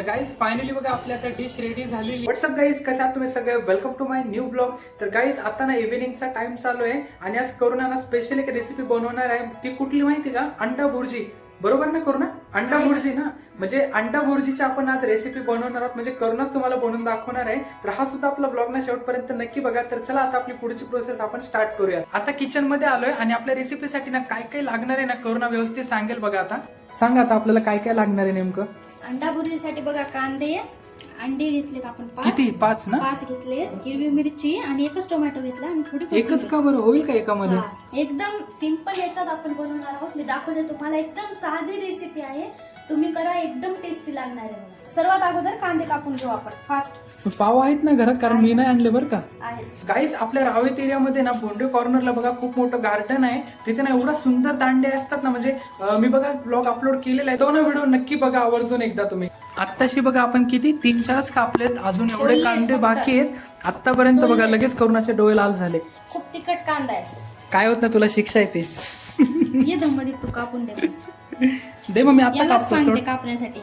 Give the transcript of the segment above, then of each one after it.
तर guys finally बघा आपल्या आता डिश रेडी झालेली. व्हॉट्सअप गाईज कसं आहात तुम्ही सगळे? Welcome to my new blog तर गाईज आता ना इव्हिनिंगचा टाइम चालू आहे. आणि आज करुणा स्पेशल एक रेसिपी बनवणार आहे. ती कुठली माहिती का? अंडा भुर्जी बरोबर ना करुणा? अंडा आहे. बुर्जी ना? म्हणजे अंडा बुर्जीची आपण आज रेसिपी बनवणार आहोत. म्हणजे करुणाच तुम्हाला बनवून दाखवणार आहे. तर हा सुद्धा आपला ब्लॉग ना शेवटपर्यंत नक्की बघा. तर चला आता आपली पुढची प्रोसेस आपण स्टार्ट करूया आता किचनमध्ये आलोय आणि आपल्या रेसिपीसाठी ना काय काय लागणार आहे ना करुणा व्यवस्थित सांगेल बघा आता. सांगा आता आपल्याला काय काय लागणार आहे नेमकं? अंडा भुर्जीसाठी बघा कांदे अंडे घेतलेत आपण पाच. किती? पाच ना? पाच घेतले हिरवी मिरची आणि एकच टोमॅटो घेतला आणि थोडी एकच कोथिंबीर. का बरं? होईल का एकामध्ये? हा. एकदम सिंपल याच्यात आपण बनवणार आहोत. मी दाखवते तुम्हाला. एकदम साधी रेसिपी आहे. तुम्ही करा एकदम टेस्टी लागणार आहे. बघा. सर्वात अगोदर कांदे कापून घेऊ आपण फास्ट पाव आहेत ना घरात? कारण मी नाही आणले बरं का. आहेत. गाईज आपल्या रावेत एरियामध्ये ना बोंडे कॉर्नरला बघा खूप मोठं गार्डन आहे. तिथे ना एवढा सुंदर दांडे असतात ना म्हणजे अं, मी बघा ब्लॉग अपलोड केलेला आहे. तो ना व्हिडिओ नक्की बघा आवर्जून एकदा तुम्ही. आत्ताशी बघा आपण किती तीन चारच कापलेत. अजून एवढे सोललेत कांदे फक्त. बाकी आहेत. आतापर्यंत बघा सोललेत. लगेच करुणाचे डोळे लाल झाले. खूप तिखट कांदा आहे. काय होत ना तुला शिक्षा येते. ये दमदीप तू कापून दे. दे मग मी आता यालाच कापतो सांगते कापण्यासाठी.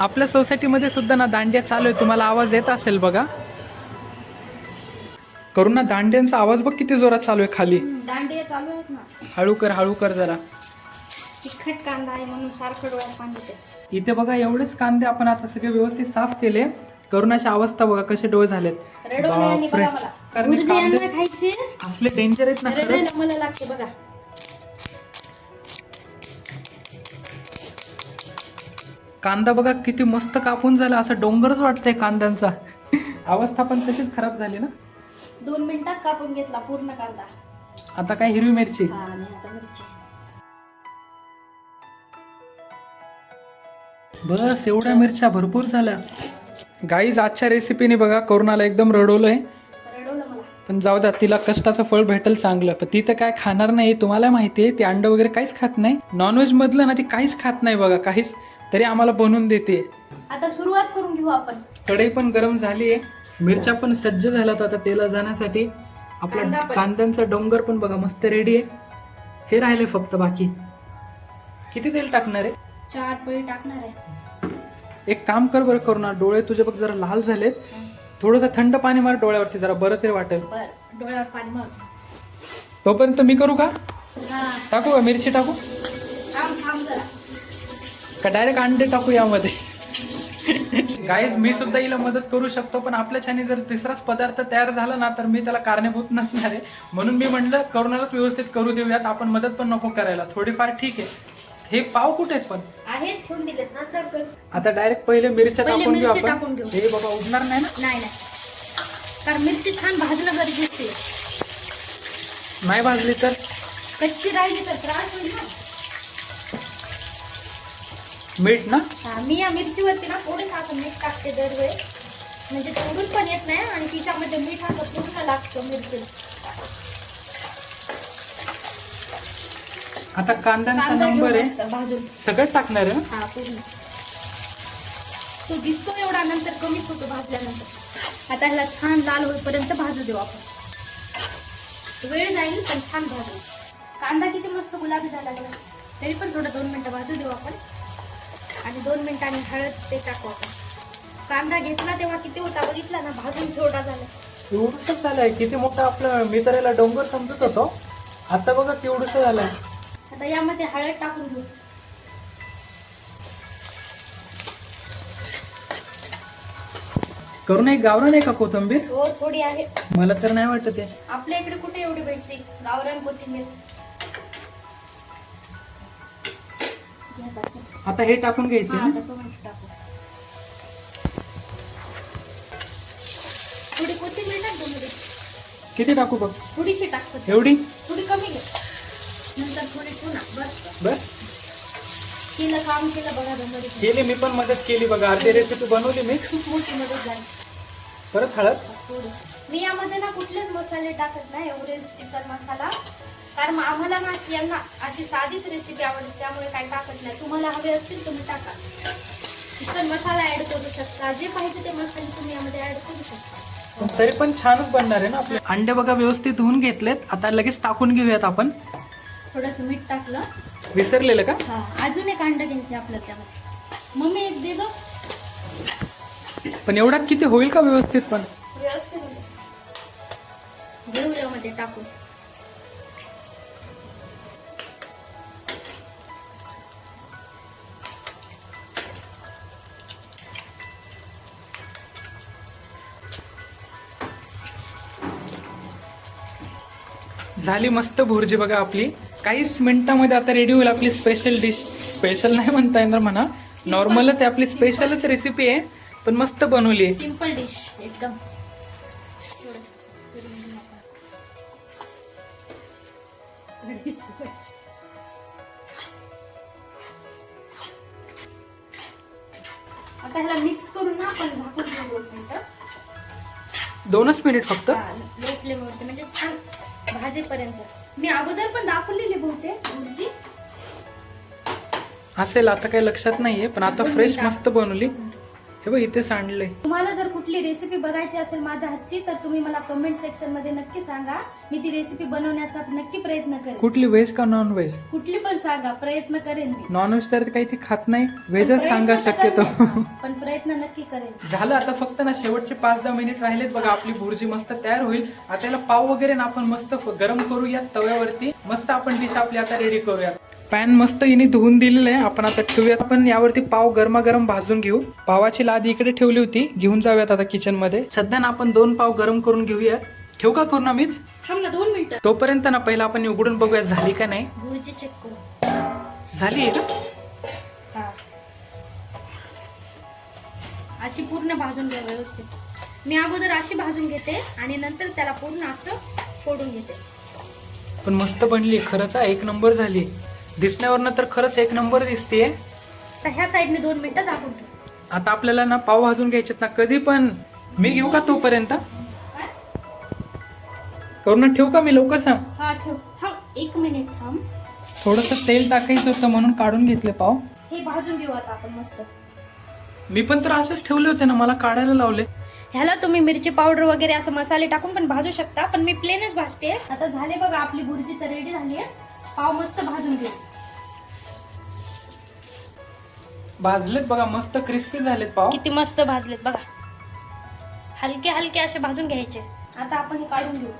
आपल्या सोसायटीमध्ये सुद्धा ना दांड्या चालू आहे. तुम्हाला आवाज येत असेल बघा. करुणा दांड्यांचा आवाज बघ किती जोरात चालू आहे खाली. दांडे चालू आहेत ना. हळू कर हळू कर जरा. तिखट कांदा आहे म्हणून सारखं डोळ्यात पाणी येते इथे बघा एवढेच कांदे आपण आता सगळे व्यवस्थित साफ केले. करुणाची अवस्था बघा कसे डोळे झालेत. रडवले आणि बापरे. बघा मला कारण हे भुर्जी कांदे यांना खायचे. असले डेंजर आहेत ना खरंच. रडायला मला लागते बघा. कांदा बघा किती मस्त कापून झाला असा डोंगरच वाटतंय कांद्यांचा. अवस्था पण तशीच खराब झाली ना? दोन मिनिटात कापून घेतला पूर्ण कांदा. आता काय हिरवी मिरची? हा आणि आता मिरची. बस एवढ्या मिरच्या भरपूर झाल्या. गाईज आजच्या रेसिपीने बघा करुणाला एकदम रडवलंय. पण जाऊ द्या तिला कष्टाचं फळ भेटेल चांगलं. पण ती तर काय खाणार नाही तुम्हाला माहिती आहे ती अंड वगैरे काहीच खात नाही. नॉनव्हेज मधलं ना ती काहीच खात नाही बघा काहीच तरी आम्हाला बनवून देते. आता सुरुवात करून घेऊ आपण. कढई पण गरम झाली आहे मिरच्या पण सज्ज झाल्यात आता तेला जाण्यासाठी. आपला. कांद्यांचा डोंगर पण बघा मस्त रेडी आहे. हे राहिले फक्त बाकी. किती तेल टाकणार आहे? चार पळी टाकणार आहे. एक काम कर बरं करू ना डोळे तुझे बघ जरा लाल झालेत. थोडंसं थंड पाणी मार डोळ्यावरती जरा बरं तरी वाटेल. बर डोळ्यावर पाणी मग. तोपर्यंत मी करू का? हा. टाकू का मिरची टाकू? थांब थांब जरा. का डायरेक्ट अंडे टाकू यामध्ये? गाईज मी सुद्धा हिला मदत करू शकतो पण आपल्या छानी जर तिसराच पदार्थ तयार झाला ना तर मी त्याला कारणीभूत नसणार आहे. म्हणून मी म्हणलं करुणालाच व्यवस्थित करू देऊयात आपण मदत पण नको करायला. थोडीफार ठीक आहे. हे पाव कुठे आहेत पण? आहेत ठेवून दिलेत कर. आता डायरेक्ट पहिले मिरच्या पहिले टाकून घेऊ आपण. टाकून घेऊ. हे बाबा उडणार नाही ना? नाही नाही. कारण मिरची छान भाजणं गरजेची आहे. नाही भाजली तर? कच्ची राहिली तर त्रास होईल ना. मीठ ना? हा मी या मिरचीवरती ना थोडे असं मीठ टाकते दरवेळेस. म्हणजे तोडून पण येत नाही आणि तिच्यामध्ये मीठ असं पूर्ण लागतं मिरची आता कांद्यांचा कांदा नंबर घेऊन आहे. असतं भाजून. सगळं टाकणार आहे. ना हा पूर्ण. तो दिसतो एवढा नंतर कमीच होतो भाजल्यानंतर. आता ह्याला छान लाल होईपर्यंत भाजू देऊ आपण. वेळ जाईल पण छान भाजू. कांदा किती मस्त गुलाबी झाला बघा. तरी पण थोडं दोन मिनटं भाजू देऊ आपण. आणि दोन मिनिटांनी हळद ते टाकू आपण. कांदा घेतला तेव्हा किती होता बघितला ना भाजून थोडा झाला. एवढंच झालंय. किती मोठं आपलं मी तर याला डोंगर समजत होतो. आता बघा केवढंच झालंय. आता यामध्ये हळद टाकून घेऊ. करून एक गावरण आहे का कोथंबीर? हो थोडी आहे. मला तर नाही वाटत आहे. आपल्या इकडे कुठे एवढी भेटते? गावरान कोथिंबीर. घ्या बाजूला. आता हे टाकून घ्यायचे हा, ना? आता टोमॅटो टाकू. थोडी कोथिंबीर टाक किती टाकू बघ? थोडीशी टाक सध्या. एवढी? थोडी कमी घे. नंतर थोडी ठेवू ना. बस बस. केलं काम केलं बघा मध्ये केली मी पण मदत केली बघा. अर्धी रेसिपी बनवली मी. खूप मोठी मदत झाली. परत हळद? थोडी. मी यामध्ये ना कुठलेच मसाले टाकत नाही एव्हरेस्ट चिकन मसाला. कारण आम्हाला ना यांना अशी साधीच रेसिपी आवडते त्यामुळे काही टाकत नाही. तुम्हाला हवे असतील तुम्ही टाका. चिकन मसाला ऍड करू शकता. जे पाहिजे ते मसाले तुम्ही यामध्ये ऍड करू शकता. तरी पण छानच बनणार आहे ना आपले. अंडे बघा व्यवस्थित धुवून घेतलेत. आता लगेच टाकून घेऊयात आपण. थोडंसं मीठ टाकलं. विसरलेलं का? हा अजून एक अंडं घ्यायचं आपल्याला त्यामध्ये मम्मी एक दे दो पण एवढा किती होईल का व्यवस्थित पण? व्यवस्थित होते. घेऊ यामध्ये टाकून. झाली मस्त भुर्जी बघा आपली. काहीच मिनिटामध्ये आता रेडी होईल आपली स्पेशल डिश स्पेशल नाही म्हणता येणार म्हणा. नॉर्मलच आहे आपली स्पेशलच रेसिपी आहे. पण मस्त बनवली आहे. सिंपल डिश एकदम. आता ह्याला मिक्स करून ना आपण झाकून घेऊ दोन मिनिटं. दोनच मिनिट फक्त. लो फ्लेमवरती म्हणजे छान भाजेपर्यंत. मी अगोदर पण दाखवलेली बहुतेक भुर्जी असेल आता काही लक्षात नाहीये पण आता फ्रेश. मस्त बनवली. हे बघ इथे सांडलंय. तुम्हाला जर कुठली रेसिपी बघायची असेल माझ्या हातची तर तुम्ही मला कमेंट सेक्शनमध्ये नक्की सांगा. मी ती रेसिपी बनवण्याचा नक्की प्रयत्न करेन. कुठली व्हेज का नॉन व्हेज कुठली पण सांगा प्रयत्न करेन मी. नॉन व्हेज तर काही ती खात नाही व्हेजच प्रयत्न सांगा तर शक्यतो. करेन. पण प्रयत्न नक्की करेन. झालं आता फक्त ना शेवटचे पाच दहा मिनिट राहिलेत. बघा आपली भुर्जी मस्त तयार होईल. आता याला पाव वगैरे ना आपण मस्त फ- गरम करूया तव्यावरती. मस्त आपण डिश आपली आता रेडी करूया पॅन मस्त हिने धुवून दिलेलं आहे. आपण आता ठेवूयात. आपण यावरती पाव गरमागरम भाजून घेऊ. पावाची लादी इकडे ठेवली होती. घेऊन जाऊयात आता किचनमध्ये. सध्या ना आपण दोन पाव गरम करून घेऊयात. ठेवू का करू ना मीच थांब ना दोन मिनिटं. तोपर्यंत ना पहिला आपण उघडून बघूया झाली का नाही? करू. झाली आहे का? हा. अशी पूर्ण भाजून घ्या व्यवस्थित. मी अगोदर अशी भाजून घेते आणि नंतर त्याला पूर्ण असं फोडून घेते. पण मस्त बनली खरंच हा, एक नंबर झाली. दिसण्यावरनं तर खरंच एक नंबर दिसतेय. तर ह्या साईडने दोन मिनिटं झाकून ठेव. आता आपल्याला ना पाव भाजून घ्यायचेत ना कधी पण. मी घेऊ का तोपर्यंत? करून ठेवू का मी लवकर सांग? हा ठेव. थांब एक मिनिट थांब. थोडस तेल टाकायचं होतं म्हणून काढून घेतले पाव. हे भाजून घेऊ आता आपण मस्त. मी पण तर असेच ठेवले होते ना मला काढायला लावले. ह्याला तुम्ही मिरची पावडर वगैरे असं मसाले टाकून पण भाजू शकता पण मी प्लेनच भाजते. आता झाले बघा आपली भुर्जी तर रेडी झाली आहे. पाव मस्त भाजून घेऊ. भाजलेत बघा मस्त क्रिस्पी झालेत पाव. किती मस्त भाजलेत बघा. हलके हलके असे भाजून घ्यायचे. आता आपण हे काढून घेऊ.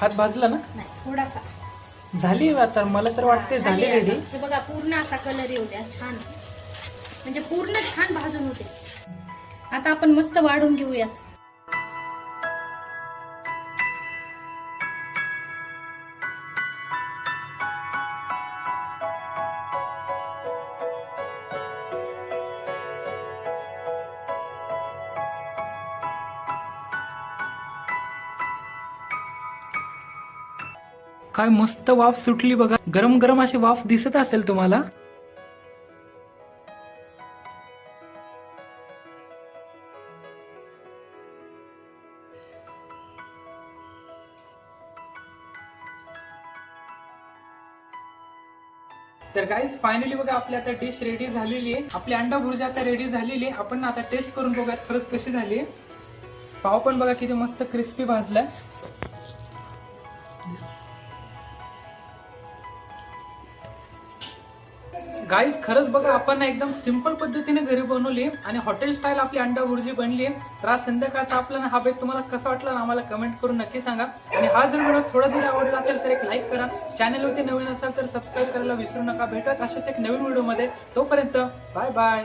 हात भाजला ना? नाही थोडासा. झाली आता. मला तर वाटते झाली रेडी. हे बघा पूर्ण असा कलर येऊ द्या. छान. म्हणजे पूर्ण छान भाजून होते. आता आपण मस्त वाढून घेऊयात. काय मस्त वाफ सुटली बघा. गरम गरम अशी वाफ दिसत असेल तुम्हाला? तर गाईज फायनली बघा आपली आता डिश रेडी झालेली आहे. आपली अंडा भुर्जी आता रेडी झालेली आहे. आपण आता टेस्ट करून बघूयात खरंच कशी झाली आहे. पाव पण बघा किती मस्त क्रिस्पी भाजलाय. गाईज खरंच बघा आपण एकदम सिंपल पद्धतीने घरी बनवली आणि हॉटेल स्टाईल आपली अंडा भुर्जी बनली तर आज संध्याकाळचा आपला ना हा बेत तुम्हाला कसा वाटला आम्हाला कमेंट करून नक्की सांगा. आणि हा जर व्हिडिओ थोडा जरी आवडला असेल तर एक लाईक करा. चॅनलवरती नवीन असाल तर सबस्क्राईब करायला विसरू नका. भेटत अशाच एक नवीन व्हिडिओमध्ये. तोपर्यंत बाय बाय